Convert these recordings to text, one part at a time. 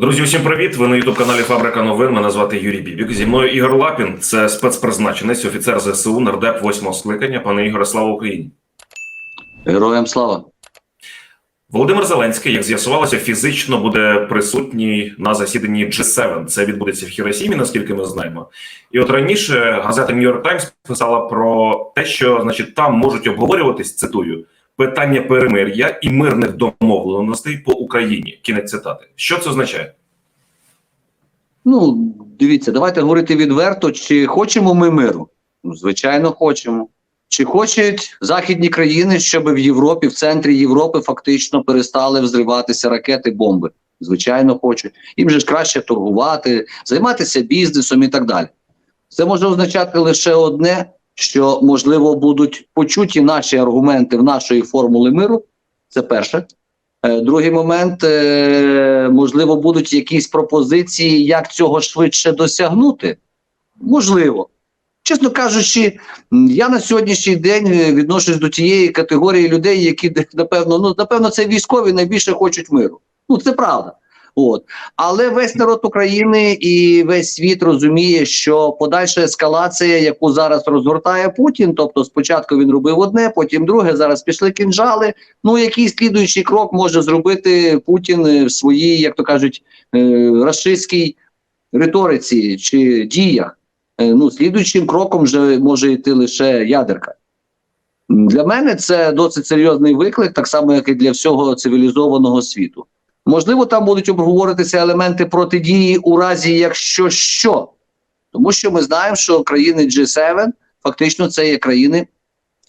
Друзі, усім привіт! Ви на ютуб каналі Фабрика новин. Мене звати Юрій Бібік. Зі мною Ігор Лапін, це спецпризначенець, офіцер ЗСУ, нардеп восьмого скликання. Пане Ігоре, слава Україні! Героям слава. Володимир Зеленський, як з'ясувалося, фізично буде присутній на засіданні G7. Це відбудеться в Хіросімі, наскільки ми знаємо. І от раніше газета New York Times писала про те, що значить там можуть обговорюватись, цитую, питання перемир'я і мирних домовленостей по Україні. Кінець цитати. Що це означає? Ну, дивіться, давайте говорити відверто, чи хочемо ми миру? Ну, звичайно, хочемо. Чи хочуть західні країни, щоб в Європі, в центрі Європи, фактично перестали взриватися ракети, бомби? Звичайно, хочуть. Їм же ж краще торгувати, займатися бізнесом і так далі. Це може означати лише одне, що можливо будуть почуті наші аргументи в нашої формули миру. Це перше. Е, Другий момент, е, можливо, будуть якісь пропозиції, як цього швидше досягнути. Можливо. Чесно кажучи, я на сьогоднішній день е, відношусь до тієї категорії людей, які напевно, ну напевно, це військові найбільше хочуть миру. Ну це правда. От але весь народ України і весь світ розуміє, що подальша ескалація, яку зараз розгортає Путін, тобто спочатку він робив одне, потім друге. Зараз пішли кінжали. Ну який слідуючий крок може зробити Путін в своїй, як то кажуть, е, рашистській риториці чи діях? Е, Ну, слідуючим кроком вже може йти лише ядерка. Для мене це досить серйозний виклик, так само, як і для всього цивілізованого світу. Можливо, там будуть обговоритися елементи протидії у разі, якщо що. Тому що ми знаємо, що країни G7 фактично це є країни,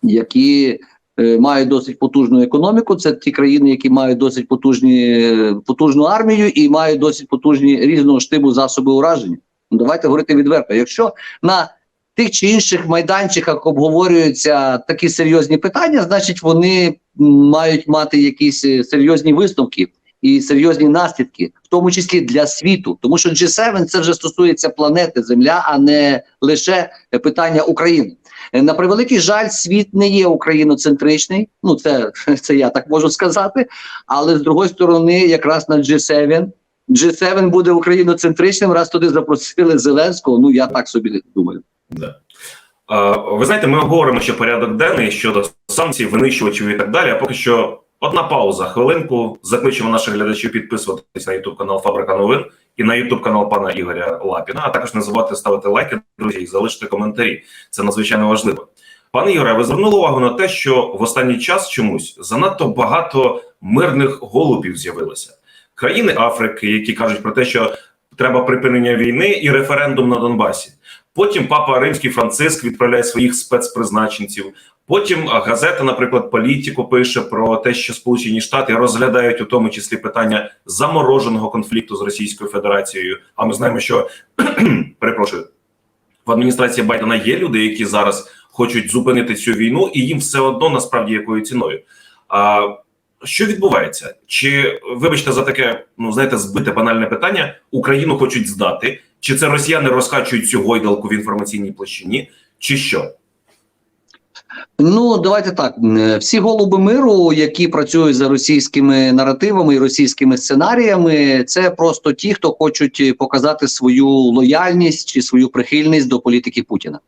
які е, мають досить потужну економіку. Це ті країни, які мають досить потужні, потужну армію і мають досить потужні різного штибу засоби ураження. Ну, давайте говорити відверто. Якщо на тих чи інших майданчиках обговорюються такі серйозні питання, значить вони мають мати якісь е, серйозні висновки і серйозні наслідки, в тому числі для світу, тому що G7 це вже стосується планети Земля, а не лише питання України. Е, На превеликий жаль, світ не є україноцентричний. Ну це, це я так можу сказати. Але з другої сторони, якраз на G7, G7 буде україноцентричним, раз туди запросили Зеленського. Ну я так собі думаю. Ви знаєте, ми говоримо ще порядок денний щодо санкцій, винищувачів і так далі. А поки що одна пауза, хвилинку. Закличемо наших глядачів підписуватись на YouTube канал Фабрика новин і на YouTube канал пана Ігоря Лапіна. А також не забувайте ставити лайки, друзі, і залишити коментарі. Це надзвичайно важливо. Пане Ігоре, ви звернули увагу на те, що в останній час чомусь занадто багато мирних голубів з'явилося. Країни Африки, які кажуть про те, що треба припинення війни і референдум на Донбасі. Потім папа Римський Франциск відправляє своїх спецпризначенців. Потім газета, наприклад, Політіко пише про те, що Сполучені Штати розглядають у тому числі питання замороженого конфлікту з Російською Федерацією. А ми знаємо, що перепрошую в адміністрації Байдена є люди, які зараз хочуть зупинити цю війну, і їм все одно насправді якою ціною. А що відбувається? Чи вибачте за таке, ну знаєте, збите банальне питання? Україну хочуть здати, чи це росіяни розкачують цю гойдалку в інформаційній площині, чи що? Ну давайте так. Е, Всі голуби миру, які працюють за російськими наративами і російськими сценаріями, це просто ті, хто хочуть показати свою лояльність чи свою прихильність до політики Путіна.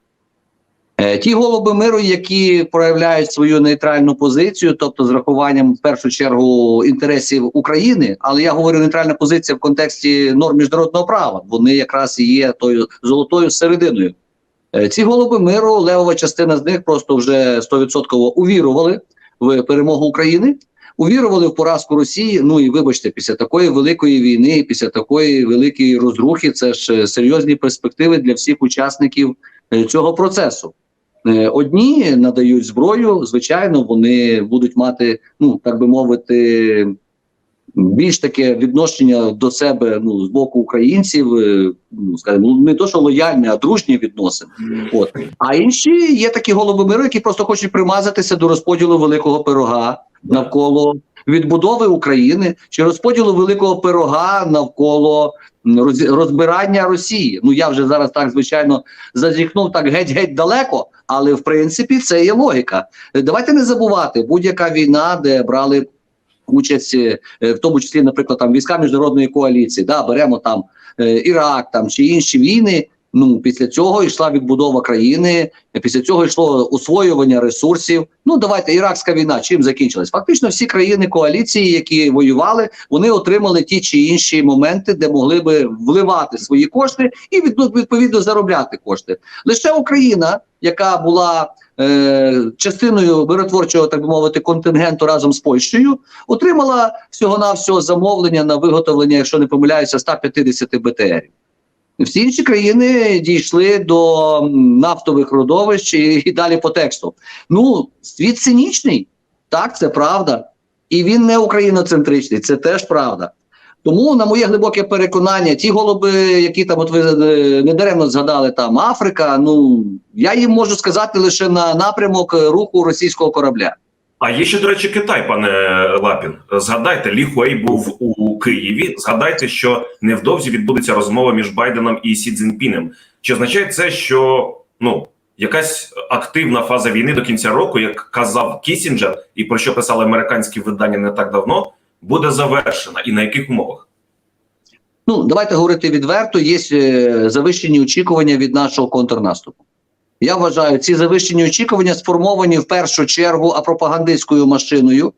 Е, Ті голуби миру, які проявляють свою нейтральну позицію, тобто з рахуванням в першу чергу інтересів України, але я говорю нейтральна позиція в контексті норм міжнародного права. Вони якраз і є тою золотою серединою. Е, Ці голуби миру, левова частина з них просто вже 100% увірували в перемогу України, увірували в поразку Росії. Ну і вибачте, після такої великої війни, після такої великої розрухи, це ж е, серйозні перспективи для всіх учасників цього процесу. Е, Одні надають зброю, звичайно, вони будуть мати, ну так би мовити, більш таке відношення до себе ну з боку українців, е, ну скажімо, ну, не то, що лояльне, а дружні відносини. От а інші є такі голуби миру, які просто хочуть примазатися до розподілу великого пирога навколо відбудови України чи розподілу великого пирога навколо розбирання Росії. Ну я вже зараз так звичайно зазіхнув так геть-геть далеко, але в принципі це є логіка. Е, Давайте не забувати, будь-яка війна, де брали участь, е, в тому числі, наприклад, там війська міжнародної коаліції, да, беремо там е, Ірак там чи інші війни. Ну після цього йшла відбудова країни. Після цього йшло освоювання ресурсів. Ну давайте іракська війна. Чим закінчилась? Фактично, всі країни коаліції, які воювали, вони отримали ті чи інші моменти, де могли би вливати свої кошти і від- відповідно заробляти кошти. Лише Україна, яка була е, частиною миротворчого, так би мовити, контингенту разом з Польщею, отримала всього навсього замовлення на виготовлення, якщо не помиляюся, 150 БТРів. Всі інші країни дійшли до нафтових родовищ і, і далі по тексту. Ну, світ цинічний, так, це правда. І він не україноцентричний, це теж правда. Тому, на моє глибоке переконання, ті голуби, які там, от ви е, недаремно згадали, там Африка, ну я їм можу сказати лише на напрямок е, руху російського корабля. А є ще, до речі, Китай, пане Лапін. Згадайте, Лі Хуей був у Києві. Згадайте, що невдовзі відбудеться розмова між Байденом і Сі Цзіньпінем. Чи означає це, що ну якась активна фаза війни до кінця року, як казав Кісінджер, і про що писали американські видання не так давно, буде завершена, і на яких умовах? Ну, давайте говорити відверто, є е, завищені очікування від нашого контрнаступу. Я вважаю, ці завищені очікування сформовані в першу чергу апропагандистською машиною,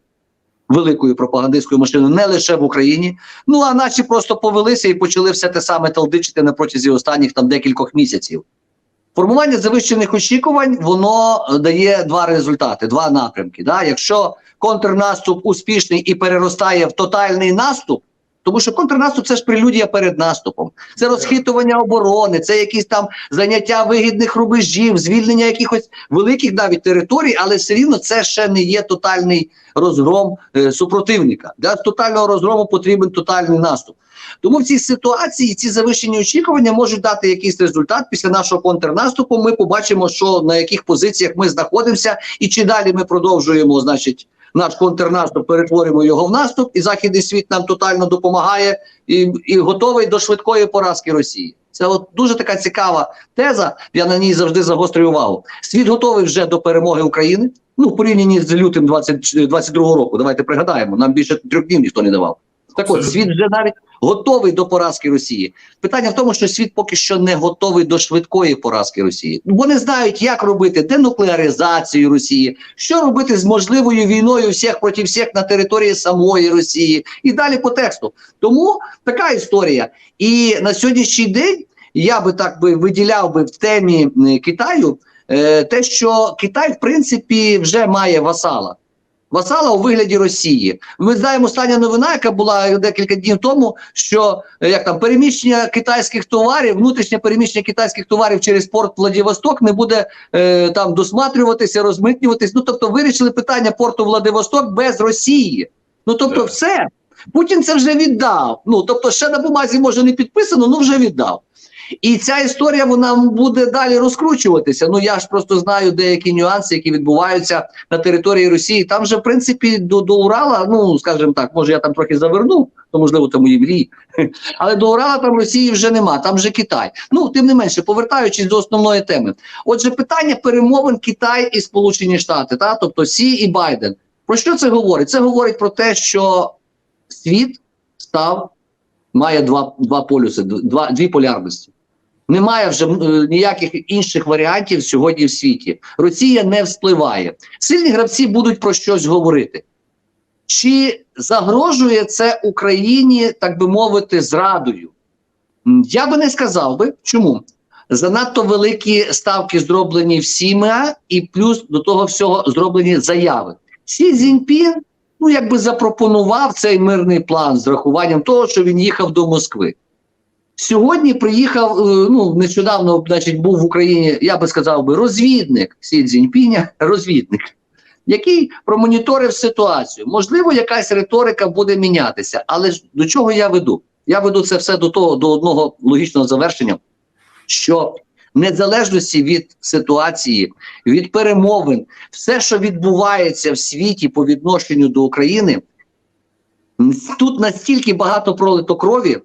великою пропагандистською машиною, не лише в Україні. Ну а наші просто повелися і почали все те саме талдичити на протязі останніх там декількох місяців. Формування завищених очікувань воно дає два результати, два напрямки. Да? Якщо контрнаступ успішний і переростає в тотальний наступ, тому що контрнаступ це ж прелюдія перед наступом, це розхитування оборони, це якісь там заняття вигідних рубежів, звільнення якихось великих навіть територій, але все рівно це ще не є тотальний розгром е, супротивника. Для тотального розгрому потрібен тотальний наступ. Тому в цій ситуації ці завищені очікування можуть дати якийсь результат після нашого контрнаступу. Ми побачимо, що на яких позиціях ми знаходимося, і чи далі ми продовжуємо, значить, наш контрнаступ, перетворимо його в наступ, і західний світ нам тотально допомагає і, і готовий до швидкої поразки Росії. Це от дуже така цікава теза. Я на ній завжди загострюю увагу. Світ готовий вже до перемоги України. Ну, в порівнянні з лютим 2022 року. Давайте пригадаємо. Нам більше трьох днів ніхто не давав. Так от, світ вже навіть готовий до поразки Росії. Питання в тому, що світ поки що не готовий до швидкої поразки Росії. Вони знають, як робити денуклеаризацію Росії, що робити з можливою війною всіх проти всіх на території самої Росії, і далі по тексту. Тому така історія. І на сьогоднішній день я би так би виділяв би в темі е, Китаю е, те, що Китай, в принципі, вже має васала. Васала у вигляді Росії. Ми знаємо остання новина, яка була декілька днів тому, що е, як там переміщення китайських товарів, внутрішнє переміщення китайських товарів через порт Владивосток не буде е, там досматрюватися, розмитнюватись. Ну тобто вирішили питання порту Владивосток без Росії. Ну тобто, все Путін це вже віддав. Ну тобто, ще на бумазі може не підписано, ну вже віддав. І ця історія вона буде далі розкручуватися. Ну я ж просто знаю деякі нюанси, які відбуваються на території Росії. Там вже в принципі до, до Урала, ну скажімо так, може я там трохи завернув, то можливо це мої мрії. Але до Урала там Росії вже нема, там вже Китай. Ну тим не менше, повертаючись до основної теми. Отже, питання перемовин Китай і Сполучені Штати, та тобто Сі і Байден. Про що це говорить? Це говорить про те, що світ став має два, два полюси, два, дві полярності. Немає вже е, ніяких інших варіантів сьогодні в світі. Росія не вспливає. Сильні гравці будуть про щось говорити. Чи загрожує це Україні, так би мовити, зрадою? Я би не сказав би. Чому? Занадто великі ставки зроблені всіма, і плюс до того всього зроблені заяви. Сі Цзіньпін, ну якби запропонував цей мирний план з рахуванням того, що він їхав до Москви. Сьогодні приїхав, е, ну нещодавно, значить, був в Україні, я би сказав би, розвідник Сі Цзіньпіня, розвідник, який промоніторив ситуацію. Можливо, якась риторика буде мінятися, але ж до чого я веду? Я веду це все до того, до одного логічного завершення, що незалежності від ситуації, від перемовин, все, що відбувається в світі по відношенню до України, тут настільки багато пролито крові,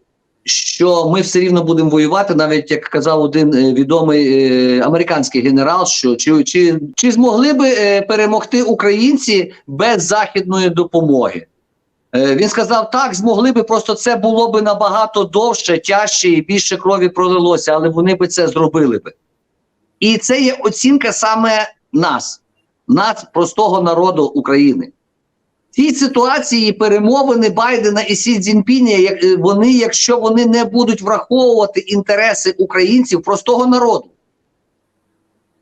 що ми все рівно будемо воювати, навіть як казав один е, відомий е, американський генерал, що чи, чи, чи змогли би е, перемогти українці без західної допомоги? Е, Він сказав, так, змогли би, просто це було би набагато довше, тяжче і більше крові пролилося, але вони би це зробили би. І це є оцінка саме нас, нас, простого народу України. Цій ситуації перемовини Байдена і Сі Цзіньпіня, як- е, вони, якщо вони не будуть враховувати інтереси українців, простого народу.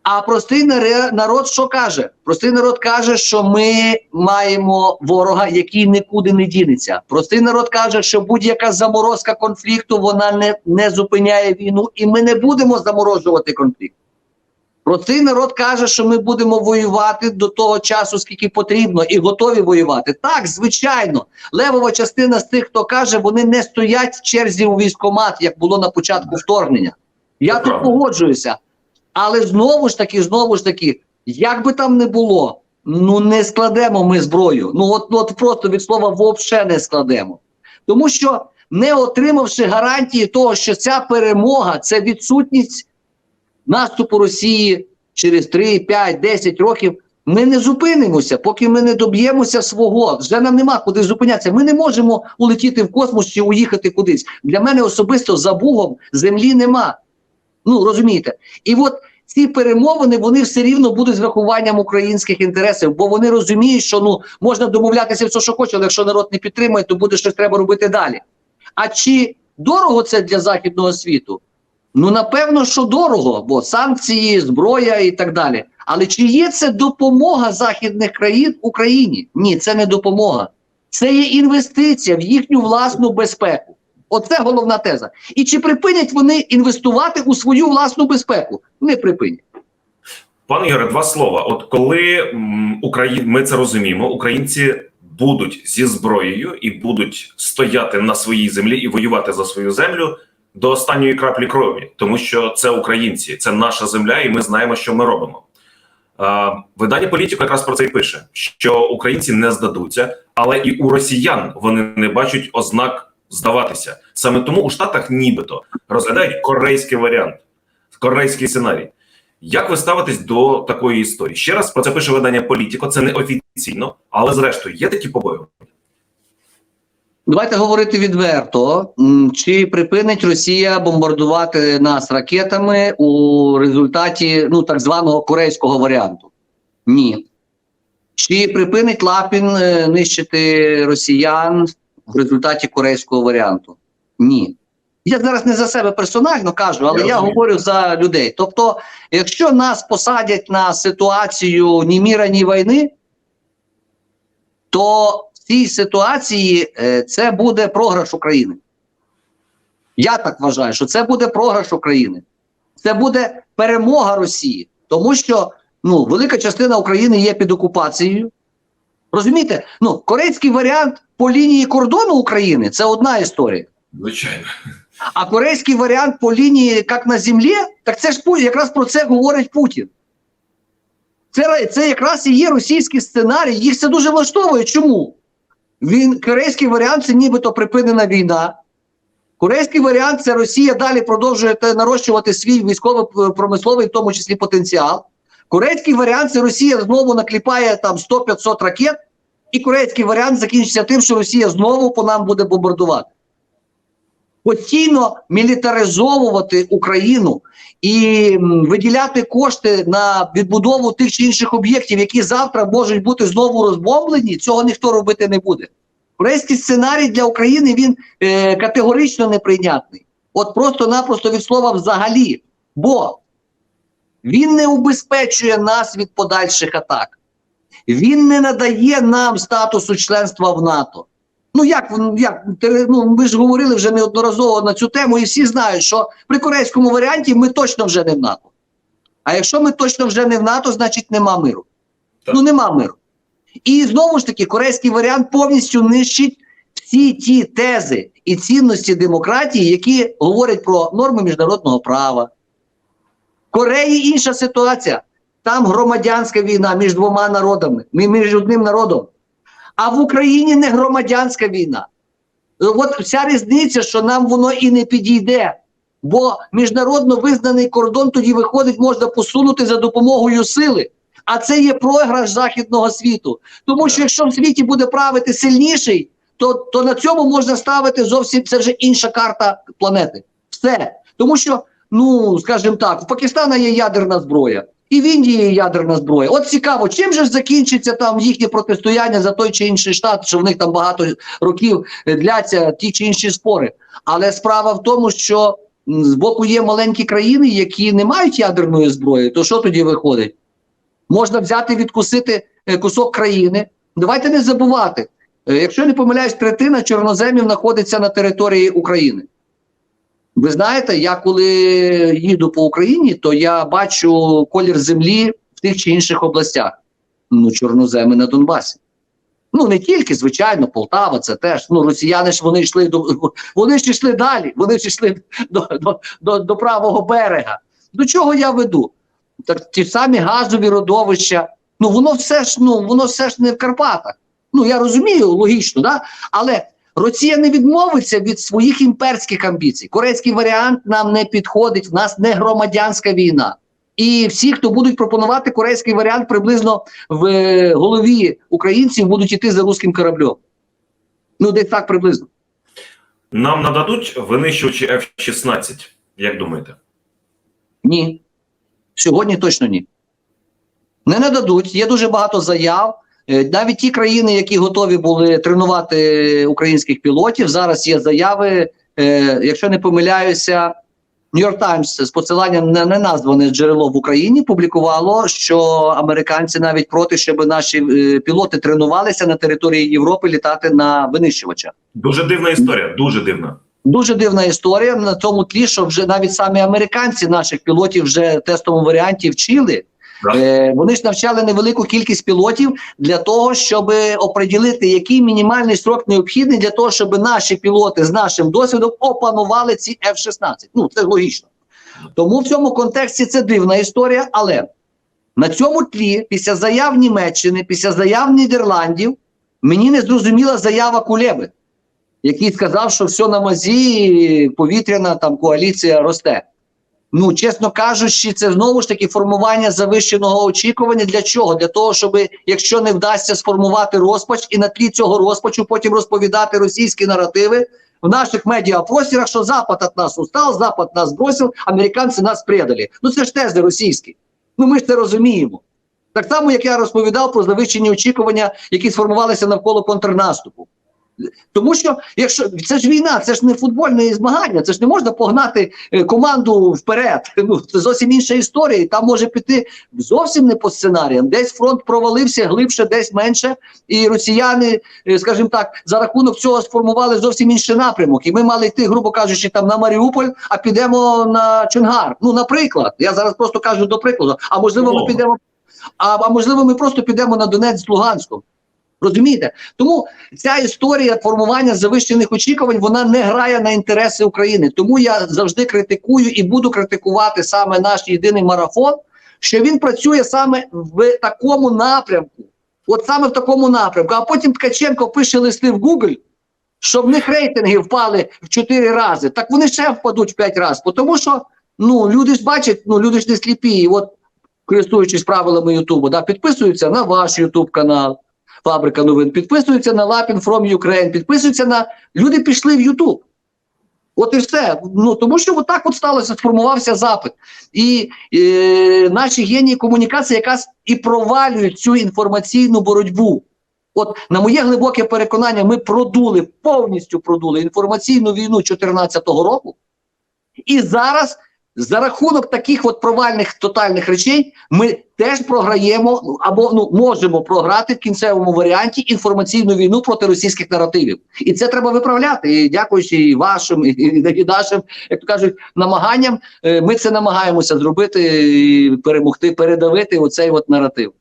А простий народ що каже? Простий народ каже, що ми маємо ворога, який нікуди не дінеться. Простий народ каже, що будь-яка заморозка конфлікту вона не, не зупиняє війну, і ми не будемо заморожувати конфлікт. Простий народ каже, що ми будемо воювати до того часу, скільки потрібно, і готові воювати. Так, звичайно, левова частина з тих, хто каже, вони не стоять в черзі у військкомат, як було на початку вторгнення. Я тут погоджуюся. Але знову ж таки, знову ж таки, як би там не було, ну не складемо ми зброю. Ну от, от просто від слова вовше не складемо. Тому що не отримавши гарантії того, що ця перемога це відсутність наступу Росії через 3, 5, 10 років. Ми не зупинимося, поки ми не доб'ємося свого. Вже нам нема куди зупинятися. Ми не можемо улетіти в космос чи уїхати кудись. Для мене особисто за Бугом землі нема. Ну розумієте, і от ці перемовини вони все рівно будуть з врахуванням українських інтересів, бо вони розуміють, що ну можна домовлятися все, що хоче, але якщо народ не підтримує, то буде щось треба робити далі. А чи дорого це для західного світу? Ну напевно, що дорого, бо санкції, зброя і так далі. Але чи є це допомога західних країн Україні? Ні, це не допомога. Це є інвестиція в їхню власну безпеку. Оце головна теза. І чи припинять вони інвестувати у свою власну безпеку? Не припинять. Пане Юре, два слова. От коли Украї... ми це розуміємо, українці будуть зі зброєю і будуть стояти на своїй землі і воювати за свою землю до останньої краплі крові, тому що це українці, це наша земля, і ми знаємо, що ми робимо. Видання політику якраз про це і пише: що українці не здадуться, але і у росіян вони не бачать ознак здаватися. Саме тому у Штатах нібито розглядають корейський варіант, корейський сценарій. Як ви ставитесь до такої історії? Ще раз про це пише видання Політіко. Це не офіційно, але зрештою є такі побоювання. Давайте говорити відверто. Чи припинить Росія бомбардувати нас ракетами у результаті ну так званого корейського варіанту? Ні. Чи припинить Лапін е, нищити росіян в результаті корейського варіанту? Ні. Я зараз не за себе персонально кажу, але Я я, говорю за людей. Тобто, якщо нас посадять на ситуацію ні міра, ні війни, то цій ситуації е, це буде програш України. Я так вважаю, що це буде програш України. Це буде перемога Росії, тому що ну, велика частина України є під окупацією. Розумієте? Ну, корейський варіант по лінії кордону України це одна історія. Звичайно, А корейський варіант по лінії як на землі, так це ж якраз про це говорить Путін. Це, це якраз і є російський сценарій. Їх це дуже влаштовує. Чому? Він корейський варіант це нібито припинена війна. Корейський варіант це Росія далі продовжує нарощувати свій військово-промисловий, в тому числі потенціал. Корейський варіант це Росія знову накліпає там 100-500 ракет, і корейський варіант закінчиться тим, що Росія знову по нам буде бомбардувати постійно мілітаризовувати Україну і виділяти кошти на відбудову тих чи інших об'єктів, які завтра можуть бути знову розбомблені, цього ніхто робити не буде. Корейський сценарій для України він е, категорично неприйнятний. От просто-напросто від слова взагалі. Бо він не убезпечує нас від подальших атак. Він не надає нам статусу членства в НАТО. Ну як як ну, ми ж говорили вже неодноразово на цю тему, і всі знають, що при корейському варіанті ми точно вже не в НАТО. А якщо ми точно вже не в НАТО, значить нема миру. Так. Ну нема миру. І знову ж таки, корейський варіант повністю нищить всі ті тези і цінності демократії, які говорять про норми міжнародного права. В Кореї інша ситуація. Там громадянська війна між двома народами, між одним народом. А в Україні не громадянська війна. От вся різниця, що нам воно і не підійде. Бо міжнародно визнаний кордон тоді виходить, можна посунути за допомогою сили. А це є програш західного світу. Тому що якщо в світі буде правити сильніший, то, то на цьому можна ставити зовсім це вже інша карта планети. Все. Тому що, ну скажімо так, в Пакистана є ядерна зброя. І в Індії ядерна зброя. От цікаво, чим же ж закінчиться там їхнє протистояння за той чи інший штат, що в них там багато років дляться ті чи інші спори. Але справа в тому, що з боку є маленькі країни, які не мають ядерної зброї, то що тоді виходить? Можна взяти відкусити е, кусок країни. Давайте не забувати. е, Якщо не помиляюсь, третина чорноземів знаходиться на території України. Ви знаєте, я коли їду по Україні, то я бачу колір землі в тих чи інших областях. Ну, чорноземи на Донбасі. Ну, не тільки, звичайно, Полтава, це теж. Ну, росіяни ж вони йшли до вони ж йшли далі, вони ж йшли до, до, до, до правого берега. До чого я веду? Так ті самі газові родовища. Ну, воно все ж, ну, воно все ж не в Карпатах. Ну, я розумію, логічно, да? але Росія не відмовиться від своїх імперських амбіцій. Корейський варіант нам не підходить. В нас не громадянська війна. І всі, хто будуть пропонувати корейський варіант, приблизно в е, голові українців будуть іти за руським кораблем. Ну, десь так приблизно. Нам нададуть винищувачі F-16, як думаєте? Ні. Сьогодні точно ні. Не нададуть. Є дуже багато заяв. Е, Навіть ті країни, які готові були тренувати українських пілотів, зараз є заяви. Е, якщо не помиляюся, New York Times з посиланням на неназване джерело в Україні публікувало, що американці навіть проти, щоб наші е, пілоти тренувалися на території Європи літати на винищувачах. Дуже дивна історія, дуже дивна. Дуже дивна історія на тому тлі, що вже навіть самі американці наших пілотів вже в тестовому варіанті вчили. Е, вони ж навчали невелику кількість пілотів для того, щоб оприділити, який мінімальний строк необхідний для того, щоб наші пілоти з нашим досвідом опанували ці F-16. Ну це логічно. Тому в цьому контексті це дивна історія. Але на цьому тлі, після заяв Німеччини, після заяв Нідерландів, мені не зрозуміла заява Кулеби який сказав, що все на мазі, повітряна там коаліція росте. Ну, чесно кажучи, це знову ж таки формування завищеного очікування. Для чого? Для того, щоб якщо не вдасться сформувати розпач і на тлі цього розпачу потім розповідати російські наративи в наших медіапростірах, що Запад від нас устав, Запад нас бросив, американці нас предали. Ну це ж тези російські. Ну ми ж це розуміємо. Так само, як я розповідав про завищені очікування, які сформувалися навколо контрнаступу. Тому що якщо це ж війна, це ж не футбольне змагання, це ж не можна погнати е, команду вперед. Ну це зовсім інша історія. і Там може піти зовсім не по сценаріям. Десь фронт провалився глибше, десь менше. І росіяни, е, скажімо так, за рахунок цього сформували зовсім інший напрямок. І ми мали йти, грубо кажучи, там на Маріуполь, а підемо на Чонгар. Ну, наприклад, я зараз просто кажу до прикладу. А можливо, ми підемо. А, а можливо, ми просто підемо на Донець з Луганськом. Розумієте? Тому ця історія формування завищених очікувань вона не грає на інтереси України. Тому я завжди критикую і буду критикувати саме наш єдиний марафон, що він працює саме в такому напрямку. От саме в такому напрямку. А потім Ткаченко пише листи в Google, що в них рейтинги впали в 4 рази. Так вони ще впадуть в 5 разів. Тому що ну, люди ж бачать, ну люди ж не сліпі. І от, користуючись правилами Ютубу, да, підписуються на ваш Ютуб канал. Фабрика новин підписуються на Лапін from Ukraine, підписуються на люди пішли в Ютуб. От і все. Ну тому що отак от сталося, сформувався запит. І е, наші генії комунікації якраз і провалюють цю інформаційну боротьбу. От на моє глибоке переконання, ми продули повністю продули інформаційну війну 2014 року. І зараз за рахунок таких от провальних тотальних речей ми теж програємо ну, або ну можемо програти в кінцевому варіанті інформаційну війну проти російських наративів, і це треба виправляти. І дякуючи і вашим, і, і, нашим, як то кажуть, намаганням, е, ми це намагаємося зробити і перемогти, передавити оцей от наратив.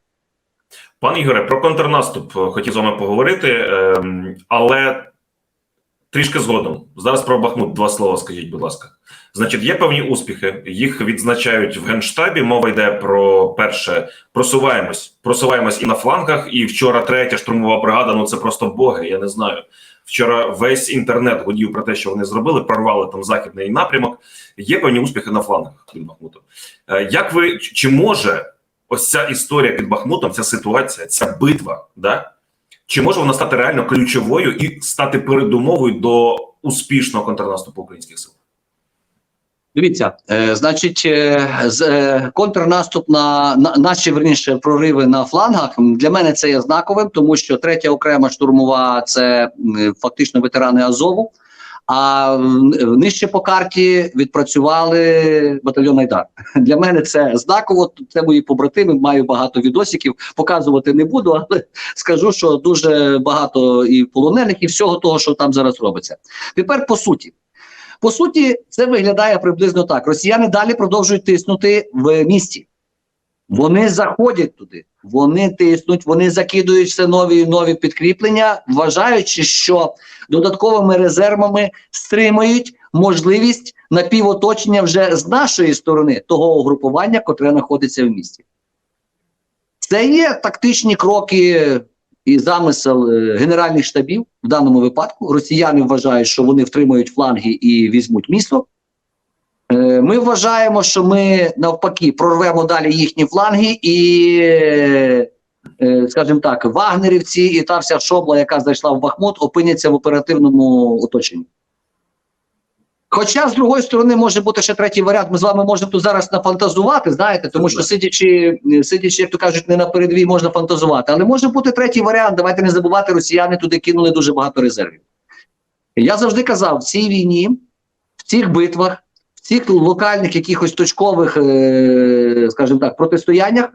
Пан Ігоре, про контрнаступ е, хотів з вами поговорити, ем, але трішки згодом. Зараз про Бахмут два слова скажіть, будь ласка. Значить, є певні успіхи, їх відзначають в генштабі. Мова йде про перше, просуваємось, просуваємось і на флангах. І вчора третя штурмова бригада. Ну це просто боги. Я не знаю. Вчора весь інтернет гудів про те, що вони зробили, прорвали там західний напрямок. Є певні успіхи на флангах під Бахмутом. Е, Як ви чи може ось ця історія під Бахмутом, ця ситуація, ця битва, да Чи може вона стати реально ключовою і стати передумовою до успішного контрнаступу українських сил? Дивіться, е, значить, е, з, е, контрнаступ на, на наші верніше прориви на флангах для мене це є знаковим, тому що третя окрема штурмова це е, фактично ветерани Азову. А нижче по карті відпрацювали батальйон Айдар. Для мене це знаково. Це мої побратими. Маю багато відосиків. Показувати не буду, але скажу, що дуже багато і полонених, і всього того, що там зараз робиться. Тепер по суті. По суті, це виглядає приблизно так: росіяни далі продовжують тиснути в місті. Вони заходять туди, вони тиснуть, вони закидують все нові і нові підкріплення, вважаючи, що додатковими резервами стримують можливість напівоточення вже з нашої сторони того угрупування, котре знаходиться в місті. Це є тактичні кроки і замисел е, генеральних штабів в даному випадку. Росіяни вважають, що вони втримають фланги і візьмуть місто. Е, Ми вважаємо, що ми навпаки прорвемо далі їхні фланги, і, е, е, скажімо так, вагнерівці і та вся шобла, яка зайшла в Бахмут, опиняться в оперативному оточенні. Хоча, з другої сторони, може бути ще третій варіант. Ми з вами можемо тут зараз нафантазувати, знаєте, тому що сидячи, сидячи, як то кажуть, не на передовій можна фантазувати. Але може бути третій варіант. Давайте не забувати, росіяни туди кинули дуже багато резервів. Я завжди казав, в цій війні, в цих битвах, цих локальних якихось точкових, е, скажімо так, протистояннях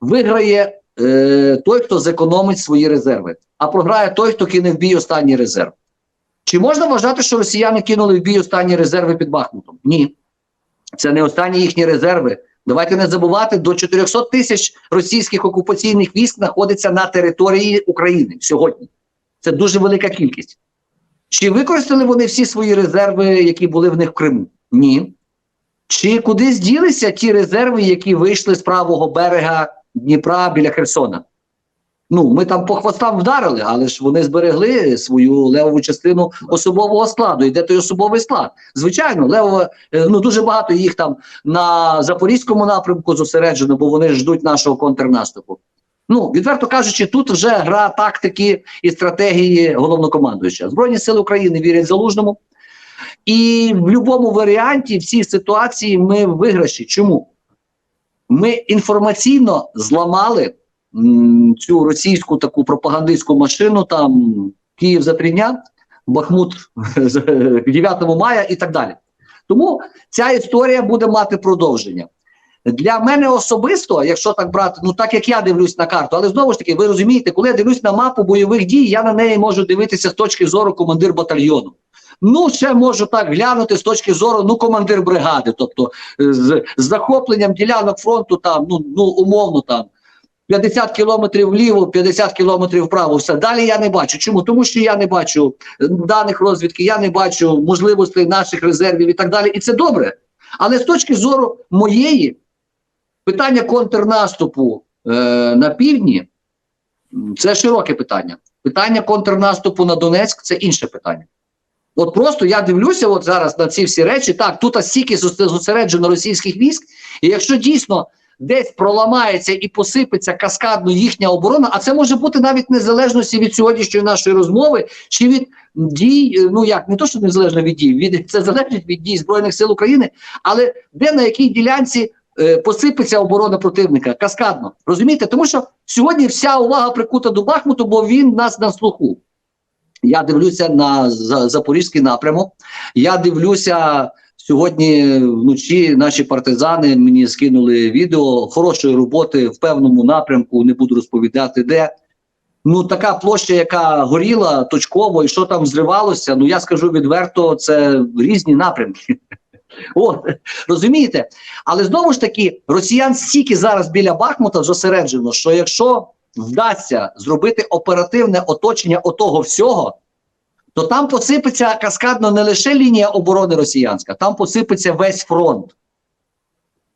виграє е, той, хто зекономить свої резерви, а програє той, хто кине в бій останній резерв. Чи можна вважати, що росіяни кинули в бій останні резерви під Бахмутом? Ні. Це не останні їхні резерви. Давайте не забувати, до 400 тисяч російських окупаційних військ знаходиться на території України сьогодні. Це дуже велика кількість. Чи використали вони всі свої резерви, які були в них в Криму? Ні. Чи кудись ділися ті резерви, які вийшли з правого берега Дніпра біля Херсона? Ну, ми там по хвостам вдарили, але ж вони зберегли свою левову частину особового складу. І де той особовий склад? Звичайно, левова, е, ну дуже багато їх там на запорізькому напрямку зосереджено, бо вони ждуть нашого контрнаступу. Ну, відверто кажучи, тут вже гра тактики і стратегії головнокомандуюча. Збройні сили України вірять залужному. І в будь-якому варіанті в цій ситуації ми виграші. Чому? Ми інформаційно зламали цю російську таку пропагандистську машину, там Київ дня, Бахмут 9 мая і так далі. Тому ця історія буде мати продовження. Для мене особисто, якщо так брати, ну так як я дивлюсь на карту, але знову ж таки, ви розумієте, коли я дивлюсь на мапу бойових дій, я на неї можу дивитися з точки зору командир батальйону. Ну, ще можу так глянути з точки зору ну, командир бригади, тобто е, з, з захопленням ділянок фронту, там, ну, ну умовно там. 50 кілометрів вліво, 50 кілометрів вправо. Все далі я не бачу. Чому? Тому що я не бачу е, даних розвідки, я не бачу можливостей наших резервів і так далі. І це добре. Але з точки зору моєї питання контрнаступу е, на півдні це широке питання. Питання контрнаступу на Донецьк це інше питання. От просто я дивлюся от зараз на ці всі речі. Так, тут стільки зосереджено російських військ, і якщо дійсно десь проламається і посипеться каскадно їхня оборона, а це може бути навіть незалежності від сьогоднішньої нашої розмови, чи від дій, е, ну як не то, що незалежно від дій, від це залежить від дій збройних сил України, але де на якій ділянці е, посипеться оборона противника каскадно. Розумієте? Тому що сьогодні вся увага прикута до Бахмуту, бо він нас на слуху. Я дивлюся на запорізький напрямок. Я дивлюся сьогодні вночі. Наші партизани мені скинули відео хорошої роботи в певному напрямку. Не буду розповідати де. Ну, така площа, яка горіла точково, і що там зривалося. Ну я скажу відверто, це різні напрямки. От розумієте? Але знову ж таки, росіян стільки зараз біля Бахмута зосереджено, що якщо вдасться зробити оперативне оточення отого всього, то там посипеться каскадно не лише лінія оборони росіянська, там посипеться весь фронт.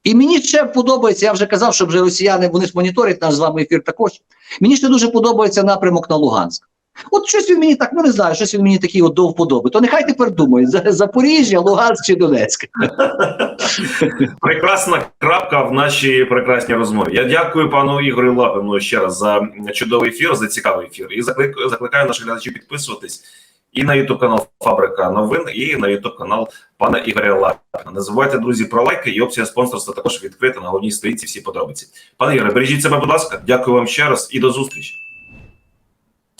І мені ще подобається, я вже казав, що вже росіяни вони ж моніторять наш з вами ефір також. Мені ще дуже подобається напрямок на Луганськ. От щось він мені так, ну не знаю, щось він мені такий от до вподоби. То нехай тепер думає, За- Запоріжжя, Луганськ чи Донецьк. Прекрасна крапка в нашій прекрасній розмові. Я дякую пану Ігорю Лапину ще раз за чудовий ефір, за цікавий ефір. І заклик, закликаю наших глядачів підписуватись і на YouTube канал Фабрика новин, і на YouTube канал пана Ігоря Лапина. Не забувайте, друзі, про лайки і опція спонсорства також відкрита на головній сторінці. Всі подробиці. Пане Ігоре, бережіть себе, будь ласка. Дякую вам ще раз і до зустрічі.